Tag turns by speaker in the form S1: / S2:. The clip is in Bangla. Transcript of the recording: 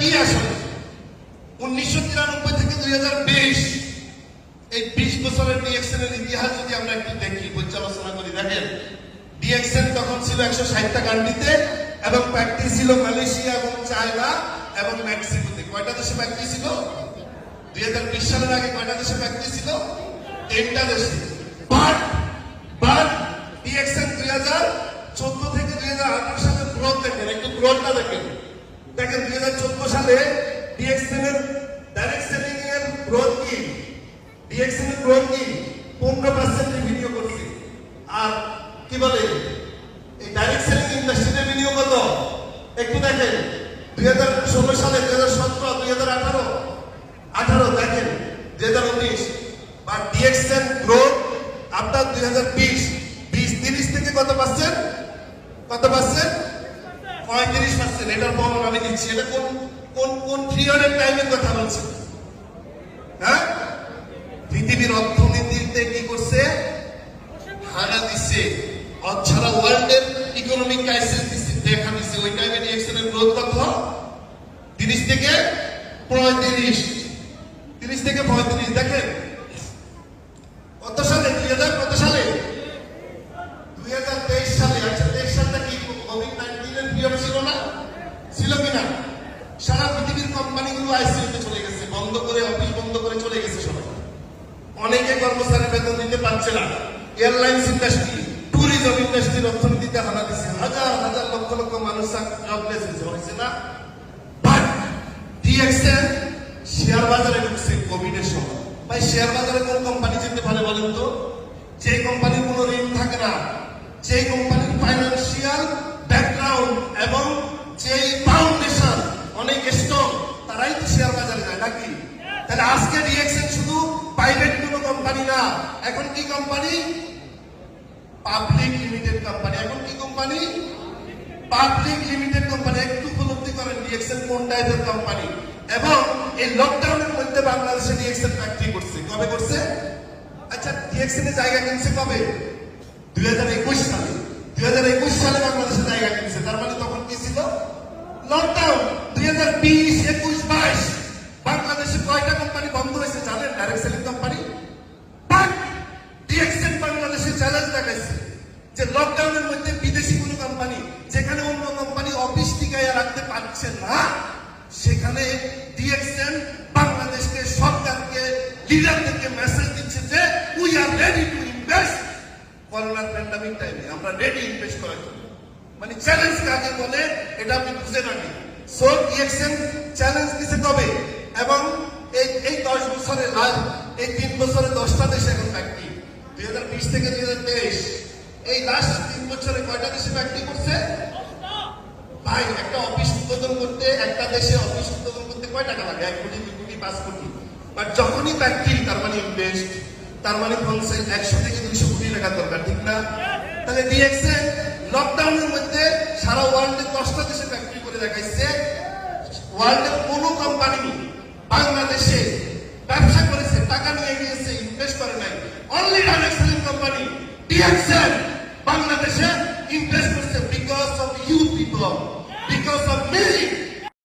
S1: কি আসলে উনিশশো তিরানব্বই থেকে দুই হাজার বিশ। এই বিশ বছরের ডিএক্সএন এর ইতিহাস যদি আমরা একটু দেখি, পর্যালোচনা করি, দেখেন ডিএক্সএন তখন ছিল একশো ষাটটা কান্ট্রিতে এবং ফ্যাক্টরি ছিল মালয়েশিয়া এবং চায়না এবং মেক্সিকোতে। কয়টা দেশে ফ্যাক্টরি ছিল? দুই হাজার বিশ সালের আগে কয়টা দেশে ফ্যাক্টরি ছিল? তিনটা দেশে। বাট বাট ডিএক্সএন দুই হাজার চোদ্দ থেকে দুই হাজার আঠারো সালের গ্রোথ দেখেন, একটু গ্রোথটা দেখেন। হাজার চোদ্দ সালে ডিএক্সএন এর ডাইরেক্ট এর গ্রোথ কি? ডিএক্সএন এর গ্রোথ কি? পনেরো পার্সেন্ট ভিডিও করছে। আর কি বলে? এই ডাইরেক্ট সেলিং ইন্ডাস্ট্রিতে বিনিয়োগ কত? একটু দেখেন। দুই হাজার ষোলো সালে, দুই হাজার সতেরো, দুই হাজার আঠারো আঠারো, দেখেন, দুই হাজার উনিশ। বা ডিএক্সএন গ্রোথ আপনার দুই হাজার বিশ বিশ, তিরিশ থেকে কত পার্সেন্ট কত পার্সেন্ট পঁয়ত্রিশ পার্সেন্ট এটার প্রমাণ আমি দিচ্ছি। এটা কোন কোন কোন পিরিয়ডের টাইমের কথা বলছে? হ্যাঁ? পৃথিবীর অর্থনীতিতে কি করছে? হানা দিচ্ছে অছাড়া ওয়ার্ল্ডের ইকোনমিক ক্রাইসিস দিচ্ছে দেখা দিচ্ছে ওই টাইমে রিয়েকশনের গ্রোথ কত? তিরিশ থেকে পঁয়ত্রিশ তিরিশ থেকে পঁয়ত্রিশ দেখেন কত সালে দুই হাজার কত সালে দুই হাজার তেইশ সালে আচ্ছা তেইশ সালটা কি কোভিড নাইন্টিনের পিরিয়ড ছিল না ছিল কিনা সারা পৃথিবীর আইসিইউতে চলে গেছে, বন্ধ করে অফিস বন্ধ করে চলে গেছে সবাই। অনেকে কর্মচারী বেতন দিতে পারছে না। এয়ারলাইন্স ইন্ডাস্ট্রি, ট্যুরিজম ইন্ডাস্ট্রির অর্থনীতিতে হানা দিচ্ছে হাজার হাজার লক্ষ লক্ষ মানুষ জবলেস হয়েছে না? বাট ডিএক্সএন শেয়ার বাজারে ঢুকছে কোভিড এর সময়। ভাই শেয়ার বাজারে কোন কোম্পানি যেতে পারে বলেন তো? যে কোম্পানির কোনো ঋণ থাকে না। যে কোম্পানির ফাইন্যান্সিয়াল ব্যাকগ্রাউন্ড এবং যে ফাউন্ডেশন অনেক স্ট্রং তারাই তো শেয়ার বাজারে যায় নাকি তাহলে আজকে ডিএক্সএন শুধু প্রাইভেট কোনো কোম্পানি না এখন কি কোম্পানি পাবলিক লিমিটেড কোম্পানি এখন কি কোম্পানি পাবলিক লিমিটেড কোম্পানি একটু উপলব্ধি করেন ডিএক্সএল কোন টাইপের কোম্পানি এবং এই লকডাউনের মধ্যে বাংলাদেশে ডিএক্সএল ফ্যাক্টরি করছে। কবে করছে? আচ্ছা ডিএক্সএল এর জায়গা কিনছে কবে? দুই হাজার একুশ সালে। দুই হাজার একুশ সালে বাংলাদেশে জায়গা কিনছে। তার মানে তখন কি ছিল? লকডাউন দুই হাজার বিশ একুশ বাইশ বাংলাদেশে কয়টা কোম্পানি বন্ধ হয়েছে জানেন direct selling company but DXN Bangladesh challenge দেখাইছে যে লকডাউনের মধ্যে বিদেশি কোনো কোম্পানি যেখানে অন্য কোম্পানি অফিস টিকাইয়া পারছে না, সেখানে ডিএক্সএন বাংলাদেশকে সরকারকে, লিডারদেরকে মেসেজ দিচ্ছে যে we are ready to invest করোনার প্যান্ডামিক টাইমে আমরা রেডি ইনভেস্ট করার জন্য। মানে চ্যালেঞ্জ কাকে বলে, এটা আপনি বুঝে রাখেন সো ডিএক্সএন চ্যালেঞ্জ দিছে কবে? এবং এই এই দশ বছরে লাস্ট এই তিন বছরে দশটা দেশে এখন ফ্যাক্টরি দুই হাজার বিশ থেকে দুই হাজার তেইশ। এই লাস্ট তিন বছরে কয়টা দেশে অফিস উদ্বোধন করতে কয় টাকা লাগে? এক কোটি, দুই কোটি, পাঁচ কোটি? বাট যখনই ফ্যাক্টরি তার মানে ইনভেস্ট তার মানে কনসেন্ট একশো থেকে দুইশো কোটি টাকা দরকার, ঠিক না? তাহলে ডিএক্সএন লকডাউনের মধ্যে সারা ওয়ার্ল্ডে দশটা দেশে ফ্যাক্টরি করে দেখাইছে। ওয়ার্ল্ডের কোনো কোম্পানি বাংলাদেশে ব্যবসা করেছে, টাকা নিয়ে গিয়েছে ইনভেস্ট করে নাই। Only direct selling company DXN Bangladesh invest করছে because of you people because of me